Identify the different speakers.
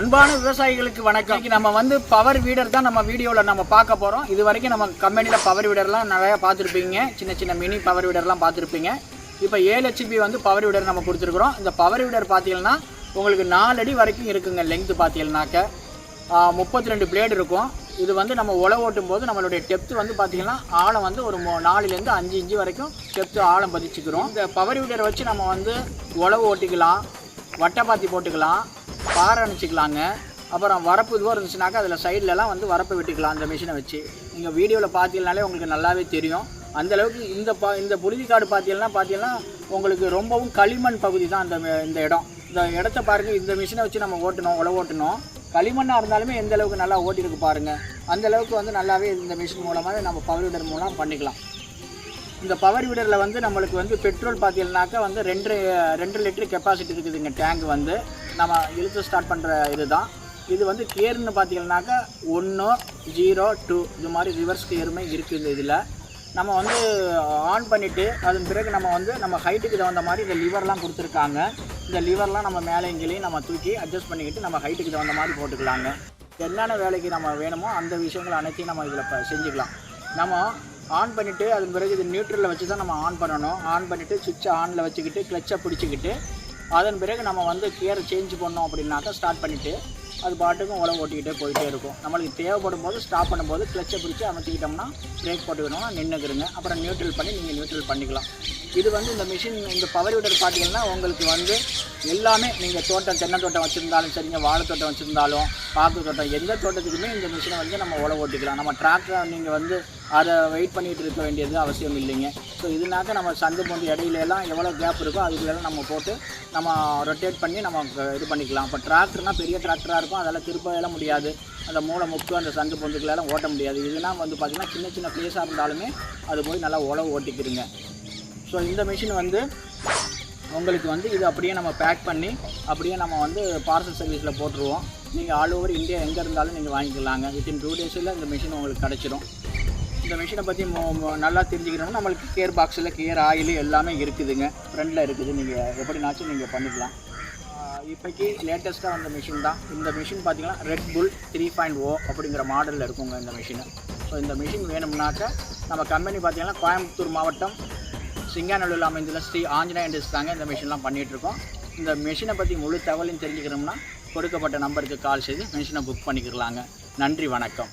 Speaker 1: அன்பான விவசாயிகளுக்கு வணக்கம். நம்ம வந்து பவர் வீடர் தான் நம்ம வீடியோவில் நம்ம பார்க்க போகிறோம் இது வரைக்கும் நம்ம கம்பெனியில் பவர் வீடர்லாம் நிறையா பார்த்துருப்பீங்க. சின்ன சின்ன மினி பவர் வீடர்லாம் பார்த்துருப்பீங்க. இப்போ ஏழு ஹெச்பி வந்து பவர் வீடர் நம்ம கொடுத்துருக்குறோம். இந்த பவர் வீடர் பார்த்தீங்கன்னா உங்களுக்கு நாலு அடி வரைக்கும் இருக்குங்க லெங்க்த்து பார்த்தீங்கன்னாக்க. முப்பத்தி ரெண்டு பிளேடு இருக்கும். இது வந்து நம்ம உழ ஓட்டும் போது நம்மளுடைய டெப்த்து வந்து பார்த்தீங்கன்னா ஆழம் வந்து ஒரு மோ- நாலுலேருந்து அஞ்சு இன்ச்சு வரைக்கும் டெப்த்து ஆழம் பதிச்சுக்கிறோம். இந்த பவர் வீடரை வச்சு நம்ம வந்து உழவு ஓட்டிக்கலாம் வட்டைப்பாத்தி போட்டுக்கலாம். பாறை அணைச்சிக்கலாங்க அப்புறம் வரப்பு இதுவாக இருந்துச்சுனாக்கா அதில் சைட்லலாம் வந்து வரப்பை வெட்டிக்கலாம் அந்த மிஷினை வச்சு. நீங்கள் வீடியோவில் பார்த்தீங்கனாலே உங்களுக்கு நல்லாவே தெரியும். அந்த அளவுக்கு இந்த பா இந்த புழுதி காடு பார்த்தீங்கன்னா பார்த்தீங்கன்னா உங்களுக்கு ரொம்பவும் களிமண் பகுதி தான் அந்த இந்த இடம். இந்த இடத்த பாருங்கள் இந்த மிஷினை வச்சு நம்ம ஓட்டணும் உழவு ஓட்டணும். களிமண்ணாக இருந்தாலுமே எந்த அளவுக்கு நல்லா ஓட்டிருக்கு பாருங்கள் அந்த அளவுக்கு வந்து நல்லாவே இந்த மிஷின் மூலமாக நம்ம பவர் வீடர் மூலம் பண்ணிக்கலாம். இந்த பவர் வீடரில் வந்து நம்மளுக்கு வந்து பெட்ரோல் பார்த்தீங்கன்னாக்கா வந்து ரெண்டு ரெண்டு லிட்டர் கெப்பாசிட்டி இருக்குதுங்க டேங்க் வந்து. நம்ம இழுத்து ஸ்டார்ட் பண்ணுற இதுதான். இது வந்து கேர்னு பார்த்தீங்கன்னாக்கா ஒன்று ஜீரோ டூ இது மாதிரி ரிவர்ஸ் கியருமே இருக்குது இதில். நம்ம வந்து uh, ஆன் பண்ணிவிட்டு அதன் பிறகு நம்ம வந்து நம்ம ஹைட்டுக்கு தகுந்த மாதிரி இந்த லிவர்லாம் கொடுத்துருக்காங்க. இந்த லிவர்லாம் நம்ம மேலே இங்கேயும் நம்ம தூக்கி அட்ஜஸ்ட் பண்ணிக்கிட்டு நம்ம ஹைட்டுக்கு தகுந்த மாதிரி போட்டுக்கலாங்க. என்னென்ன வேலைக்கு நம்ம வேணுமோ அந்த விஷயங்கள் அனைத்தையும் நம்ம இதில் செஞ்சுக்கலாம். நம்ம ஆன் பண்ணிவிட்டு அதன் பிறகு இது நியூட்ரலில் வச்சு தான் நம்ம ஆன் பண்ணணும். ஆன் பண்ணிவிட்டு சுவிட்சை ஆனில் வச்சுக்கிட்டு கிளச்சை பிடிச்சிக்கிட்டு அதன் பிறகு நம்ம வந்து கியரை சேஞ்ச் பண்ணோம் அப்படின்னாக்கா ஸ்டார்ட் பண்ணிவிட்டு அது பாட்டுக்கும் உழவு ஓட்டிக்கிட்டே போயிட்டே இருக்கும். நம்மளுக்கு தேவைப்படும் போது ஸ்டாப் பண்ணும்போது கிளச்சை பிடிச்சி அமைச்சிக்கிட்டோம்னா பிரேக் போட்டுக்கணும்னா நின்றுக்குறங்க அப்புறம் நியூட்ரல் பண்ணி நீங்கள் நியூட்ரல் பண்ணிக்கலாம். இது வந்து இந்த மிஷின் இந்த பவர் வீடர் பார்த்தீங்கன்னா உங்களுக்கு வந்து எல்லாமே நீங்கள் தோட்டம் தென்னை தோட்டம் வச்சுருந்தாலும் சரிங்க வாழை தோட்டம் வச்சுருந்தாலும் பாக்கு தோட்டம் எந்த தோட்டத்துக்குமே இந்த மிஷினை வந்து நம்ம உழவு ஓட்டிக்கலாம். நம்ம டிராக்டரை நீங்கள் வந்து அதை வெயிட் பண்ணிகிட்டு இருக்க வேண்டியது அவசியம் இல்லைங்க. ஸோ இதுனாக்க நம்ம சந்து பொந்து இடையிலலாம் எவ்வளோ கேப் இருக்கோ அதுக்குள்ளெல்லாம் நம்ம போட்டு நம்ம ரொட்டேட் பண்ணி நம்ம இது பண்ணிக்கலாம். இப்போ டிராக்டர்னால் பெரிய டிராக்டராக இருக்கும். அதெல்லாம் திரும்ப எல்லாம் முடியாது. அந்த மூளை முக்கு அந்த சந்து பொந்துக்குள்ளெல்லாம் ஓட்ட முடியாது. இதுனா வந்து பார்த்திங்கன்னா சின்ன சின்ன பிளேஸாக இருந்தாலுமே அது போய் நல்லா உழவு ஓட்டிக்கிடுங்க. ஸோ இந்த மிஷின் வந்து உங்களுக்கு வந்து இது அப்படியே நம்ம பேக் பண்ணி அப்படியே நம்ம வந்து பார்சல் சர்வீஸில் போட்டுருவோம். நீங்கள் ஆல் ஓவர் இந்தியா எங்கே இருந்தாலும் நீங்கள் வாங்கிக்கலாங்க. வித்தின் டூ டேஸில் இந்த மிஷின் உங்களுக்கு கிடச்சிரும். இந்த மிஷினை பற்றி நல்லா தெரிஞ்சுக்கணும்னா நம்மளுக்கு கியர் பாக்ஸில் கியர் ஆயில் எல்லாமே இருக்குதுங்க. ஃப்ரண்டில் இருக்குது. நீங்கள் எப்படினாச்சும் நீங்கள் பண்ணிக்கலாம். இப்போக்கி லேட்டஸ்ட்டாக வந்த மிஷின் தான். இந்த மிஷின் பார்த்தீங்கன்னா Red Bull three point O அப்படிங்கிற மாடலில் இருக்குங்க இந்த மிஷினு ஸோ இந்த மிஷின் வேணும்னாக்கா நம்ம கம்பெனி பார்த்தீங்கன்னா கோயம்புத்தூர் மாவட்டம் சிங்காநல்லூரில் அமைந்துள்ள ஸ்ரீ ஆஞ்சநேய இண்டஸ்ட்ரி தாங்க இந்த மிஷின்லாம் பண்ணிகிட்டு இருக்கோம் இந்த மிஷினை பற்றி முழு தகவலையும் தெரிஞ்சுக்கணும்னா கொடுக்கப்பட்ட நம்பருக்கு கால் செய்து மிஷினை புக் பண்ணிக்கலாங்க. நன்றி வணக்கம்.